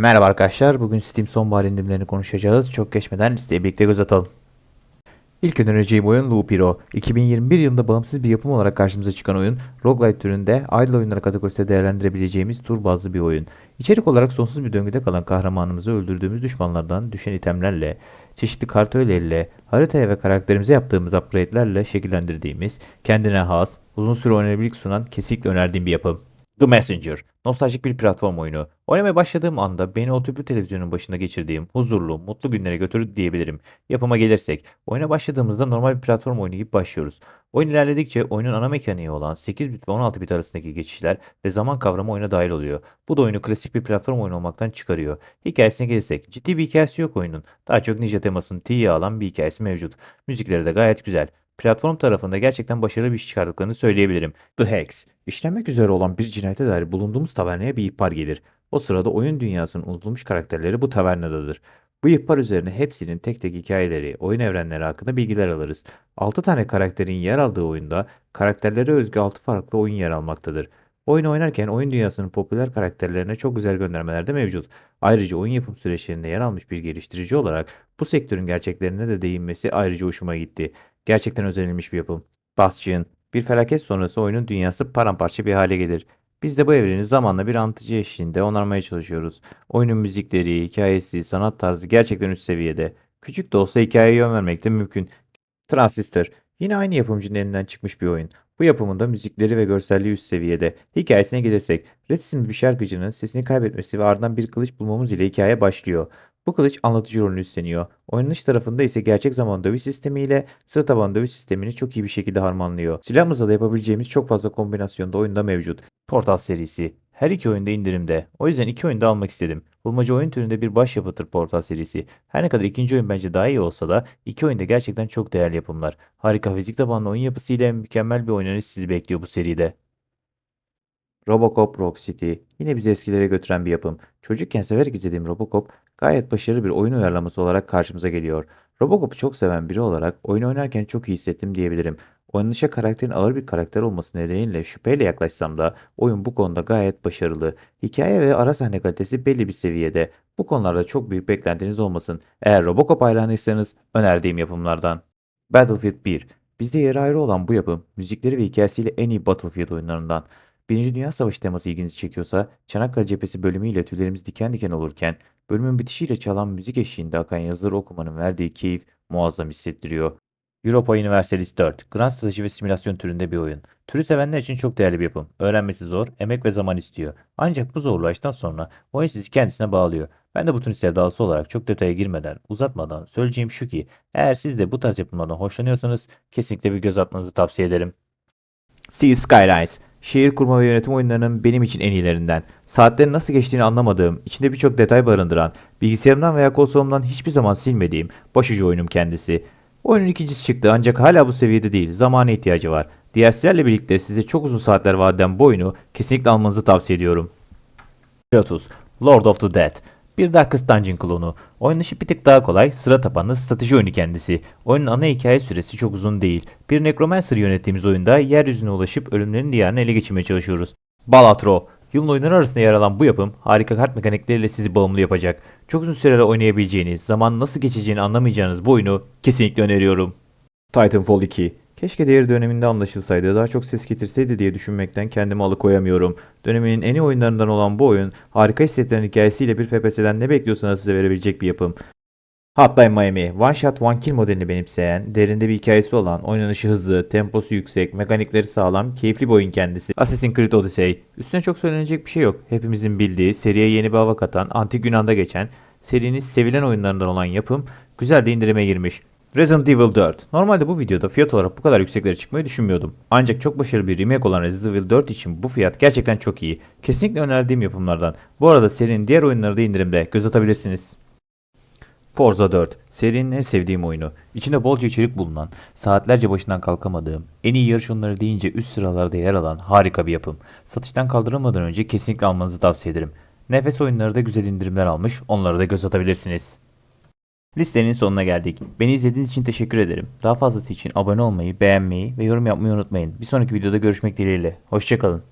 Merhaba arkadaşlar. Bugün Steam sonbahar indirimlerini konuşacağız. Çok geçmeden listeye birlikte göz atalım. İlk önereceğim oyun Loop Hero. 2021 yılında bağımsız bir yapım olarak karşımıza çıkan oyun, roguelite türünde idle oyunları kategorisinde değerlendirebileceğimiz tur bazlı bir oyun. İçerik olarak sonsuz bir döngüde kalan kahramanımızı öldürdüğümüz düşmanlardan düşen itemlerle, çeşitli kart öğeleriyle, haritaya ve karakterimize yaptığımız upgrade'lerle şekillendirdiğimiz, kendine has, uzun süre oynanabilirlik sunan kesinlikle önerdiğim bir yapım. The Messenger. Nostaljik bir platform oyunu. Oynamaya başladığım anda beni o tüplü televizyonun başında geçirdiğim huzurlu, mutlu günlere götürdü diyebilirim. Yapıma gelirsek, oyuna başladığımızda normal bir platform oyunu gibi başlıyoruz. Oyun ilerledikçe oyunun ana mekaniği olan 8 bit ve 16 bit arasındaki geçişler ve zaman kavramı oyuna dahil oluyor. Bu da oyunu klasik bir platform oyunu olmaktan çıkarıyor. Hikayesine gelirsek, ciddi bir hikayesi yok oyunun. Daha çok ninja temasını tiye alan bir hikayesi mevcut. Müzikleri de gayet güzel. Platform tarafında gerçekten başarılı bir iş çıkardıklarını söyleyebilirim. The Hex. İşlenmek üzere olan bir cinayete dair bulunduğumuz tavernaya bir ihbar gelir. O sırada oyun dünyasının unutulmuş karakterleri bu tavernadadır. Bu ihbar üzerine hepsinin tek tek hikayeleri, oyun evrenleri hakkında bilgiler alırız. 6 tane karakterin yer aldığı oyunda karakterlere özgü 6 farklı oyun yer almaktadır. Oyunu oynarken oyun dünyasının popüler karakterlerine çok güzel göndermeler de mevcut. Ayrıca oyun yapım süreçlerinde yer almış bir geliştirici olarak bu sektörün gerçeklerine de değinmesi ayrıca hoşuma gitti. Gerçekten özenilmiş bir yapım. Bastion. Bir felaket sonrası oyunun dünyası paramparça bir hale gelir. Biz de bu evreni zamanla bir anlatıcı eşliğinde onarmaya çalışıyoruz. Oyunun müzikleri, hikayesi, sanat tarzı gerçekten üst seviyede. Küçük de olsa hikayeye yön vermek de mümkün. Transistor. Yine aynı yapımcının elinden çıkmış bir oyun. Bu yapımında müzikleri ve görselliği üst seviyede. Hikayesine gelirsek, Red bir şarkıcının sesini kaybetmesi ve ardından bir kılıç bulmamız ile hikaye başlıyor. Bu kılıç anlatıcı rolünü üstleniyor. Oynanış tarafında ise gerçek zaman dövüş sistemiyle sıra tabanlı dövüş sistemini çok iyi bir şekilde harmanlıyor. Silahımızla da yapabileceğimiz çok fazla kombinasyon da oyunda mevcut. Portal serisi. Her iki oyunda indirimde. O yüzden iki oyunda almak istedim. Bulmaca oyun türünde bir başyapıttır Portal serisi. Her ne kadar ikinci oyun bence daha iyi olsa da iki oyunda gerçekten çok değerli yapımlar. Harika fizik tabanlı oyun yapısıyla mükemmel bir oynanış sizi bekliyor bu seride. Robocop Rock City. Yine bizi eskilere götüren bir yapım. Çocukken severek izlediğim Robocop gayet başarılı bir oyun uyarlaması olarak karşımıza geliyor. Robocop'u çok seven biri olarak oyun oynarken çok iyi hissettim diyebilirim. Oynanışa karakterin ağır bir karakter olması nedeniyle şüpheyle yaklaşsam da oyun bu konuda gayet başarılı. Hikaye ve ara sahne kalitesi belli bir seviyede. Bu konularda çok büyük beklentiniz olmasın. Eğer Robocop hayranıysanız önerdiğim yapımlardan. Battlefield 1. Bizde yeri ayrı olan bu yapım, müzikleri ve hikayesiyle en iyi Battlefield oyunlarından. Birinci Dünya Savaşı teması ilginizi çekiyorsa, Çanakkale Cephesi bölümüyle tüylerimiz diken diken olurken, bölümün bitişiyle çalan müzik eşliğinde akan yazıları okumanın verdiği keyif muazzam hissettiriyor. Europa Universalis 4, Grand Strateji ve simülasyon türünde bir oyun. Türü sevenler için çok değerli bir yapım. Öğrenmesi zor, emek ve zaman istiyor. Ancak bu zorlu aşktan sonra oyun sizi kendisine bağlıyor. Ben de bu tür sevdalısı olarak çok detaya girmeden, uzatmadan söyleyeceğim şu ki, eğer siz de bu tarz yapımlardan hoşlanıyorsanız kesinlikle bir göz atmanızı tavsiye ederim. Steel Skylines. Şehir kurma ve yönetim oyunlarının benim için en iyilerinden. Saatlerin nasıl geçtiğini anlamadığım, içinde birçok detay barındıran, bilgisayarımdan veya konsolumdan hiçbir zaman silmediğim başucu oyunum kendisi. Oyunun ikincisi çıktı ancak hala bu seviyede değil. Zamana ihtiyacı var. DLC'lerle birlikte size çok uzun saatler vaat eden bu oyunu kesinlikle almanızı tavsiye ediyorum. Kratos, Lord of the Dead. Bir Darkest Dungeon klonu. Oynanışı bir tık daha kolay, sıra tabanlı strateji oyunu kendisi. Oyunun ana hikaye süresi çok uzun değil. Bir Necromancer yönettiğimiz oyunda yeryüzüne ulaşıp ölümlerin diyarını ele geçirmeye çalışıyoruz. Balatro. Yılın oyunları arasında yer alan bu yapım harika kart mekanikleriyle sizi bağımlı yapacak. Çok uzun süreler oynayabileceğiniz, zaman nasıl geçeceğini anlamayacağınız bu oyunu kesinlikle öneriyorum. Titanfall 2. Keşke değeri döneminde anlaşılsaydı, daha çok ses getirseydi diye düşünmekten kendimi alıkoyamıyorum. Döneminin en iyi oyunlarından olan bu oyun, harika hissettiren hikayesiyle bir FPS'den ne bekliyorsanız size verebilecek bir yapım. Hotline Miami, One Shot One Kill modelini benimseyen, derinde bir hikayesi olan, oynanışı hızlı, temposu yüksek, mekanikleri sağlam, keyifli bir oyun kendisi. Assassin's Creed Odyssey. Üstüne çok söylenecek bir şey yok. Hepimizin bildiği, seriye yeni bir hava katan, antik Yunan'da geçen, serinin sevilen oyunlarından olan yapım, güzel de indirime girmiş. Resident Evil 4. Normalde bu videoda fiyat olarak bu kadar yükseklere çıkmayı düşünmüyordum. Ancak çok başarılı bir remake olan Resident Evil 4 için bu fiyat gerçekten çok iyi. Kesinlikle önerdiğim yapımlardan. Bu arada serinin diğer oyunları da indirimde. Göz atabilirsiniz. Forza 4. Serinin en sevdiğim oyunu. İçinde bolca içerik bulunan, saatlerce başından kalkamadığım, en iyi yarış oyunları deyince üst sıralarda yer alan harika bir yapım. Satıştan kaldırılmadan önce kesinlikle almanızı tavsiye ederim. Nefes oyunları da güzel indirimler almış, onlara da göz atabilirsiniz. Listenin sonuna geldik. Beni izlediğiniz için teşekkür ederim. Daha fazlası için abone olmayı, beğenmeyi ve yorum yapmayı unutmayın. Bir sonraki videoda görüşmek dileğiyle. Hoşçakalın.